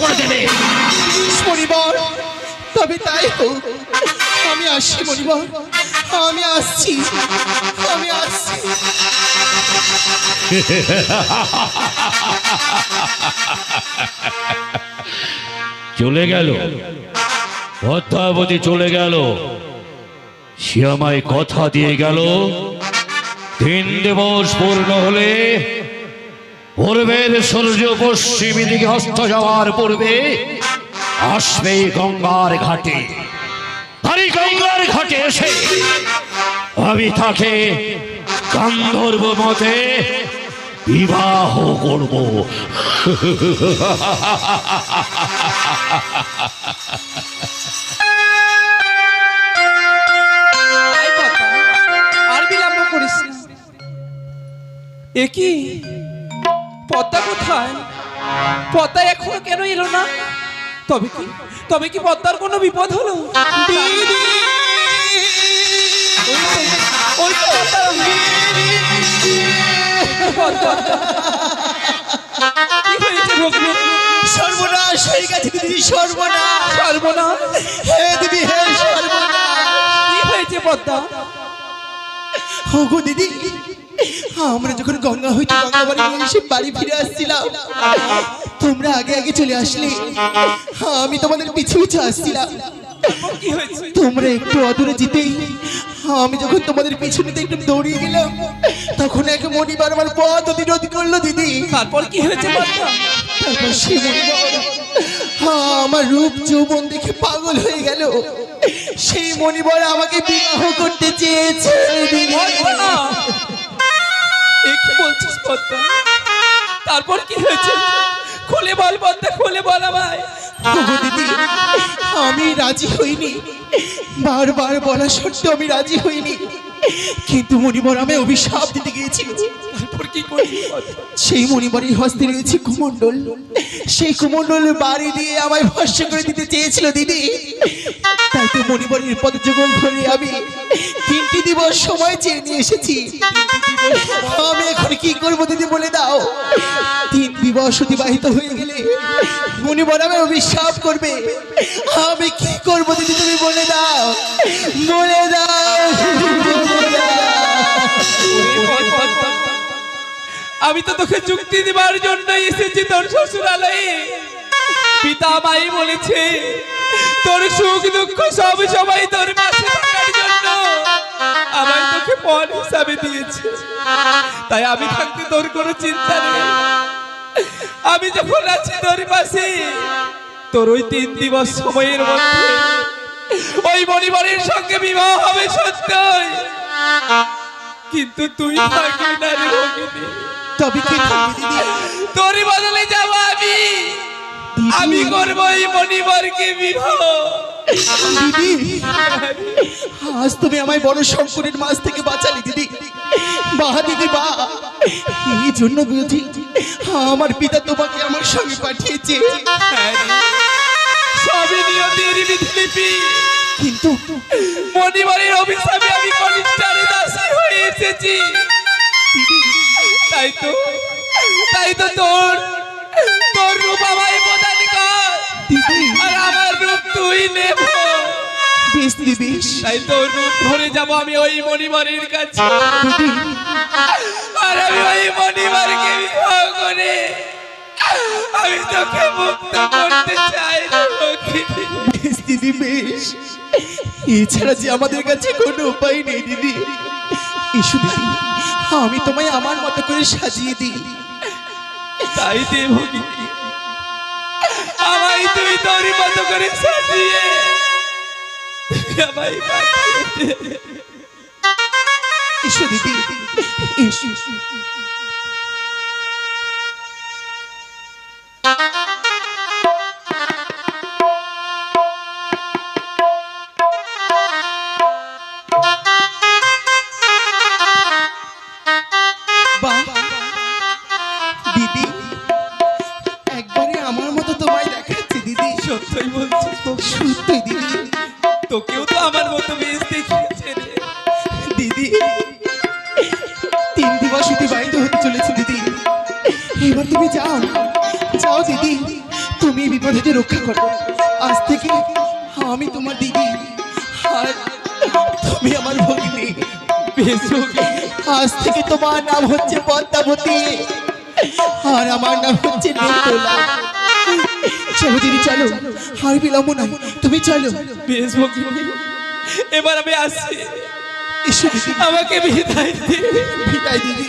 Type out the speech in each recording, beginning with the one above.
করে দেবে। মণিবর তবে তাই হোক আমি আসছি মণিবর আমি আসছি আমি আসছি। চলে গেল। পদ্মাবতী চলে গেল। সে আমায় কথা দিয়ে গেল। তিন দিবস পূর্ণ হলে পূর্বের সূর্য পশ্চিমী দিকে হস্ত যাওয়ার পূর্বে আসবে গঙ্গার ঘাটে। গঙ্গার ঘাটে এসে আমি তাকে গান্ধর্ব মতে বিবাহ করব। করিস পদ্মা কোথায়? পদ্মা এখনও কেন এলো না? তবে কি তবে কি পদ্মার কোনো বিপদ হলো? সর্বনাশ হয়ে গেছে দিদি সর্বনাশ। সর্বনাশ? হে দিদি হে সর্বনাশ। কি হয়েছে পদ্মা? ওগো দিদি আমরা যখন গঙ্গা হইতে গঙ্গা বাড়ি নিয়ে এসে বাড়ি ফিরে আসছিলাম। তোমরা আগে আগে চলে আসলে। আমি তোমাদের পিছু পিছু আসছিলাম। তোমরা একটু অদূরে যেতেই। আমি যখন তোমাদের পিছনেতে একটু দৌড়িয়ে গেলাম তখন এক মণিবার আমার পথ অতিরোধ করল দিদি। তারপর কি হয়েছে তারপর সে হ্যাঁ, আমার রূপ যৌবন দেখে পাগল হয়ে গেল। সেই মণিবর আমাকে বিবাহ করতে চেয়েছে বলছিস তারপর কি হয়েছে? খুলে বল পদ্মা, খুলে বল আমায়। আমি রাজি হইনি। বারবার বলা সত্ত্বেও আমি রাজি হইনি। কিন্তু মণিবর আমি অভিশাপ দিতে গিয়েছিল। সেই মণিবরের হস্তে রয়েছে কুমণ্ডল। সেই কুমণ্ডল বাড়ি দিয়ে আমায় ভস্য করে দিতে চেয়েছিল দিদি। তাই তো মণিবরের পদযোগন ধরে আমি তিনটি দিবস সময় চেয়ে নিয়ে এসেছি। আমি এখন কি করব দিদি বলে দাও। তিন দিবস অতিবাহিত হয়ে গেলে মণিবর আমায় অভিশাপ করবে। আমি কি করব দিদি তুমি বলে দাও। বলে দাও। আমি তো তোকে যুক্তি দিবার জন্য এসেছি তোর শ্বশুরালয়ে। পিতা মাই বলেছে, তোর সুখ দুঃখ সব সময় তোর পাশে জন্য। আমায় তোকে পণ হিসাবে দিয়েছে। তাই আমি থাকতে তোর কোনো চিন্তা নেই। আমি যখন আছি তোর পাশে, তোর ওই তিন দিবস সময়ের মধ্যে, ওই পরিবারের সঙ্গে বিবাহ হবে সত্যই। কিন্তু তুই থাকবি না রে তবে কি থাকবে তোরই বদলে যাব আমি। আমি করব এই বিবাহ। দিদি আজ তুমি আমায় বড় সংকটের মাঝ থেকে বাঁচালি দিদি। বা এই জন্য বুঝি আমার পিতা তোমাকে আমার সঙ্গে পাঠিয়েছে। সবই নিয়তির বিধিলিপি। কিন্তু মণিবরের অভিশাপে আমি কনিষ্ঠারে দাসী হয়ে এসেছি। তাই তো তাই তো তোর তোর রূপ আমায় প্রদান কর। আর আমার রূপ তুই নেব। বেশ তাই তোর রূপ ধরে যাব আমি ওই মণিবরের কাছে। আর আমি ওই মণিবারকে বিবাহ করে আমি তোকে মুক্ত করতে চাই। বেশ দিদি বেশ। এছাড়া যে আমাদের কাছে কোনো উপায় নেই দিদি। এসো দিদি। আমি তোমায় আমার মতো করে সাজিয়ে দিই। তাই দে আমায় তুই তোর মতো করে সাজিয়ে। আমায় এসো দিদি এসো। হতে রক্ষা করো আজ থেকে আমি তোমার দিদি। আর তুমি আমার ভগিনী। আজ থেকে তোমার নাম হচ্ছে পদ্মাবতী। আর আমার নাম হচ্ছে নেতলা চলো দিদি চলো। আর বিলম্ব নাই তুমি চলো। বেশ সখী এবার আমি আসছি। দিদি। আমাকে বিদায় দিন। বিদায় দিদি।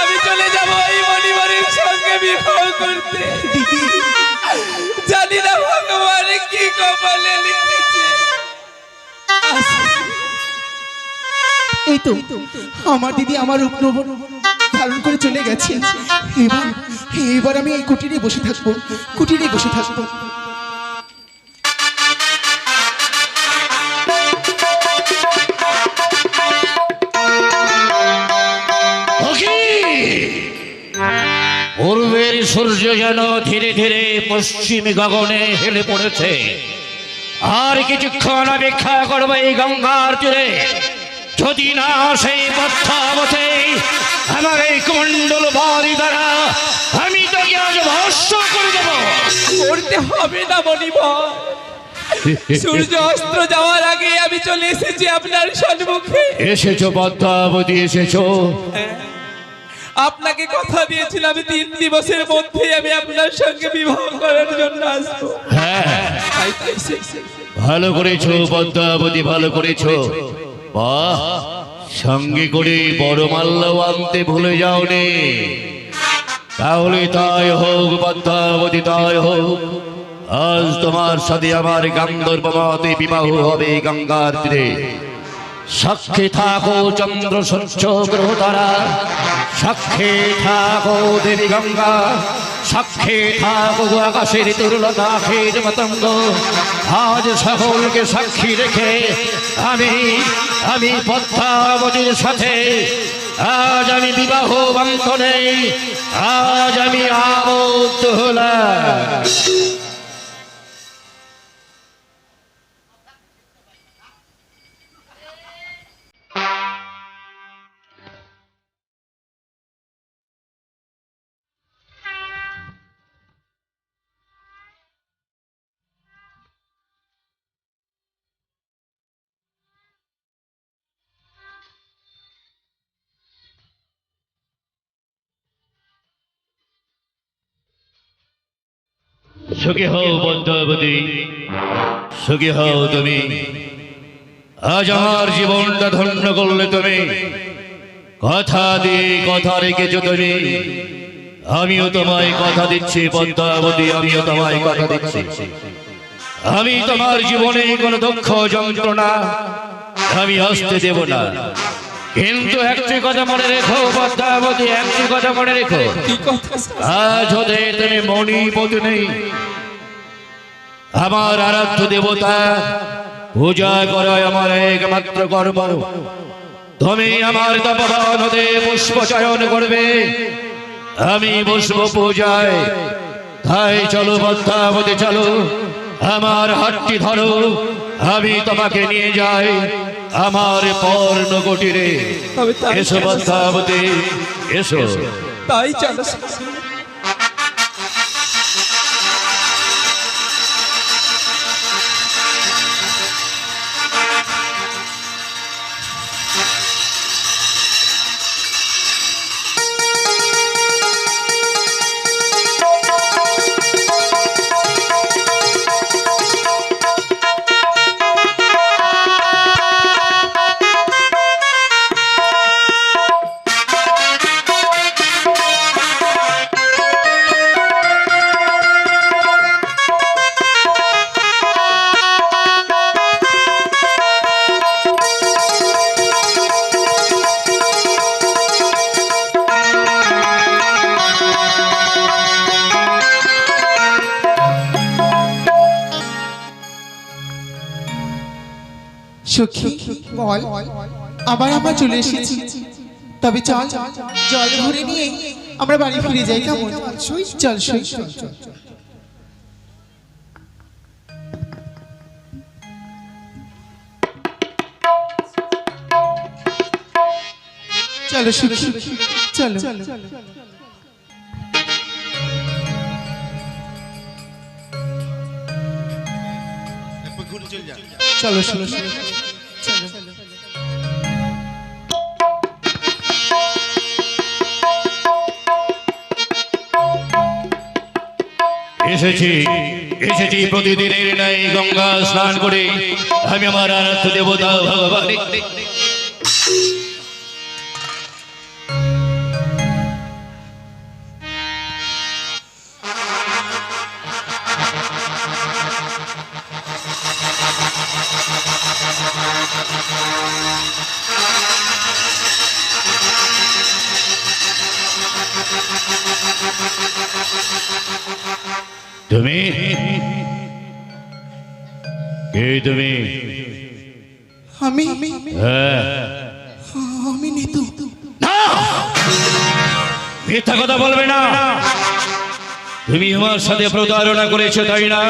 আমি চলে যাব এই মণিমণির সঙ্গে বিবাহ করতে। দিদি জানি না ভগবান কি কপালে এই তো, আমার দিদি আমার উপনব ধারণ করে চলে গেছে। এবার এবার আমি এই কুটিরে বসে থাকব কুটিরে বসে থাকব। সূর্য যেন ধীরে ধীরে পশ্চিম গগনে হেলে পড়েছে। আর কিছুক্ষণ অপেক্ষা করব এই গঙ্গার তীরে। যদি না সেই পথে আমার এই কুমণ্ডল বাড়ি দ্বারা আমি তোকে আজ ভস্য করে দেবো। করতে হবে না মণিবর সূর্য অস্ত্র যাওয়ার আগে আমি চলে এসেছি আপনার সম্মুখে এসেছ পদ্মাবতী এসেছ। আপনাকে কথা দিয়েছিলাম তিন দিবসের মধ্যে আমি আপনার সঙ্গে বিবাহ করার জন্য আসব। হ্যাঁ। ভালো করেছ, পদ্মাবতী, ভালো করেছ। বাহ, সঙ্গে করে বড় মাল্লাও আনতে ভুলে যাওনি। তাহলে তাই হোক, পদ্মাবতী, তাই হোক। আজ তোমার সাথে আমার গান্ধর্ব মতে বিবাহ হবে গঙ্গার তীরে। সাক্ষী থাকো চন্দ্র সূর্য গ্রহ তারা সাক্ষী থাকো দেবী গঙ্গা। সাক্ষী থাকো আকাশের দুর্লতা খের মতঙ্গ আজ সকলকে সাক্ষী রেখে আমি আমি পদ্মাবতীর সাথে, আজ আমি বিবাহ বন্ধনে, আজ আমি আবদ্ধ হলাম। সুখী হও পদ্মাবতী সুখী হও তুমি। আজ আমার জীবনটা ধন্য করলে তুমি। কথা দিয়ে কথা রেখেছো তুমি। আমিও তোমায় কথা দিচ্ছি পদ্মাবতী আমিও তোমায় কথা দিচ্ছি। আমি তোমার জীবনে কোনো দুঃখ যন্ত্রণা আমি আসতে দেব না। কিন্তু একটি কথা মনে রেখো পদ্মাবতী একটি কথা মনে রেখো? আজ হতে তুমি মণিপতি নেই। আমার আরাধ্য দেবতা পূজা করায় আমার একমাত্র কর্ম। তুমি আমার তপবান হতে পুষ্প চয়ন করবে। আমি পুষ্প পূজায় তাই চলো পদ্মাবতী চলো। আমার হাতটি ধরো। আমি তোমাকে নিয়ে যাই আমার পর্ণ কুটিরে এসো পদ্মাবতী এসো। তাই চলো। বল আবার আমরা চলে এসেছি। তবে চল জল ভরে নিয়ে আমরা বাড়ি ফিরে যাই কেমন? চল সই চলো চলো। চলো চলো। চলো চলো এসেছি এসেছি প্রতিদিনের নাই গঙ্গা স্নান করে। আমি আমার আরাধ্য দেবতা ভগবান তুমি? কে তুমি? আমি? হ্যাঁ। আমি নিতু। না! মিথ্যা কথা বলবে না। তুমি আমার সাথে প্রতারণা করেছ তাই না?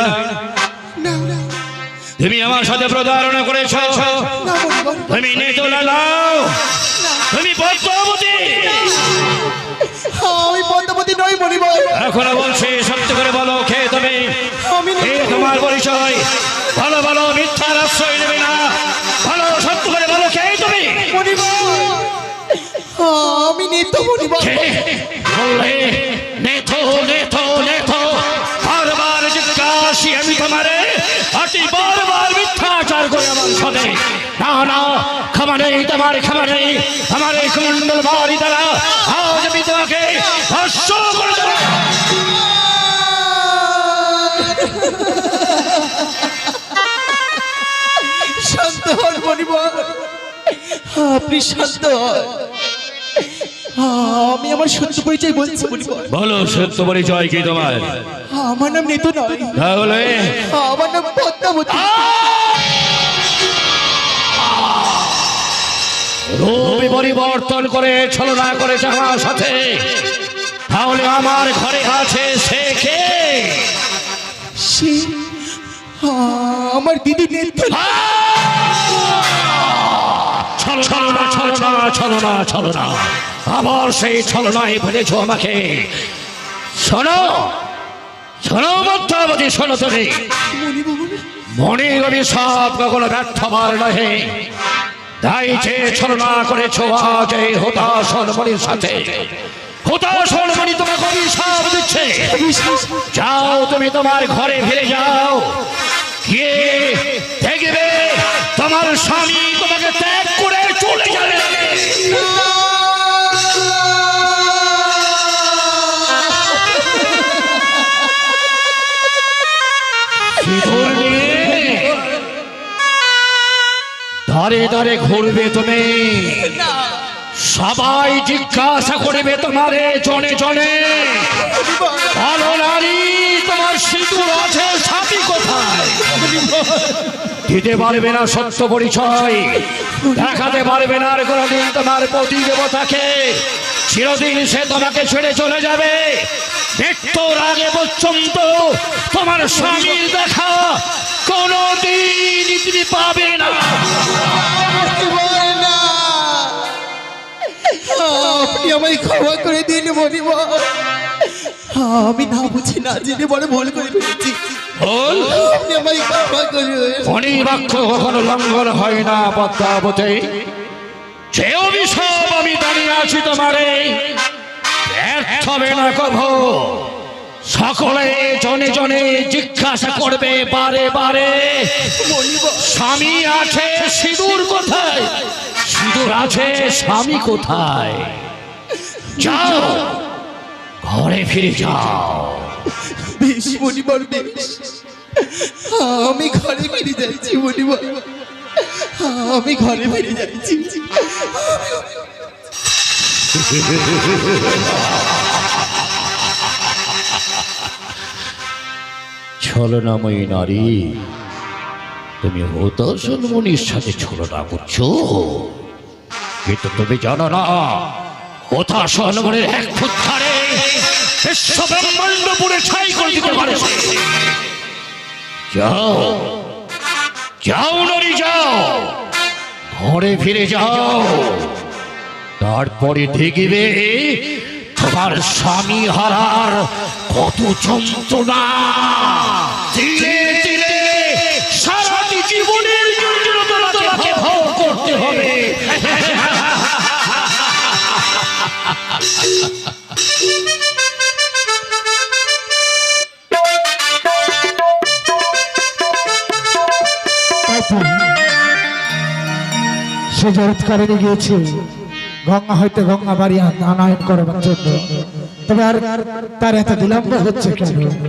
তুমি আমার সাথে প্রতারণা করেছ। তুমি নেতলা নাও তুমি পদ্মাবতী। আমি পদ্মাবতী নই মনিবর এখনও বলছি ভালো ভালো মিথ্যার আশ্রয় নেবে না। ভালো সত্য করে বলো কে তুমি? আমি নিতু মনিবর কে? বললে নেথো নেথো নেথো বারবার জিজ্ঞাসি আমি তোমারে আটি বারবার মিথ্যাচার করে আমার সাথে। না না ক্ষমা নেই তোমার ক্ষমা নেই। আমার এই কুমন্ডল বাড়ি দ্বারা আজ আমি তোমাকে ভস্য করে দেবো। শান্ত হন মনিবর আপনি শান্ত হন। আমি আমার সত্য পরিচয় বলছি বলো। সত্য পরিচয় কি তোমার? আমার নাম নিতু নয়। তাহলে? আমার নাম পদ্মাবতী। রূপে পরিবর্তন করে ছলনা করেছে আমার সাথে। তাহলে আমার ঘরে আছে সে কে? আমার দিদি নেত্র ছলনা ছলনা আবার সেই ছলনায় ফেলেছ আমাকে। শোনো শোনো মধ্যাবধি শোনো তুমি। মনে রবি সব কখনো ব্যর্থ বার নহে। তাই ছলনা করেছ আজ এই হতাশন মনির সাথে। ত্যাগ ধারে ধরে ঘুরবে তুমি। সবাই জিজ্ঞাসা করবে তোমারে জনে জনে। ভালো নারী, তোমার সিঁদুর আছে সাথী কোথায়? দিতে পারবে না সত্য পরিচয়। দেখাতে পারবে না আর কোনোদিন তোমার প্রতি দেবতাকে চিরদিন সে তোমাকে ছেড়ে চলে যাবে। মৃত্যুর আগে পর্যন্ত তোমার স্বামীর দেখা কোনোদিন তুমি পাবে না। না আপনি আমায় ক্ষমা করে দিন মনিবর আমি না বুঝি না জেনে বড় ভুল করে ফেলেছি। অনিবাক্য কখনো লঙ্ঘন হয় না পদ্মাবতে। যে অভিশাপ আমি দাঁড়িয়ে আছি তোমারে। ব্যর্থ না সকলে জনে জনে জিজ্ঞাসা করবে বারে বারে, স্বামী আছে সিঁদুর কোথায়? সিঁদুর আছে, স্বামী কোথায়? যাও, ঘরে ফিরে যাও। আমি ঘরে ফিরে যাচ্ছি আমি ঘরে ফিরে যাচ্ছি। ছলনাময়ী নারী। তুমি হতাশন মনির সাথে ছলনা করছ? কিন্তু তুমি জানো না হতাশন মনের এক পুরে ছাই করে দিতে পারে যাও যাও নারী, যাও। ঘরে ফিরে যাও। তারপরে ঠেকিবে তোমার স্বামী হারার কত যন্ত্রণা। সে জরৎকারে গিয়েছে। গঙ্গা হইতে গঙ্গা বাড়ি আনায়ন করবার জন্য। তবে আর তার এত বিলম্ব হচ্ছে কেন?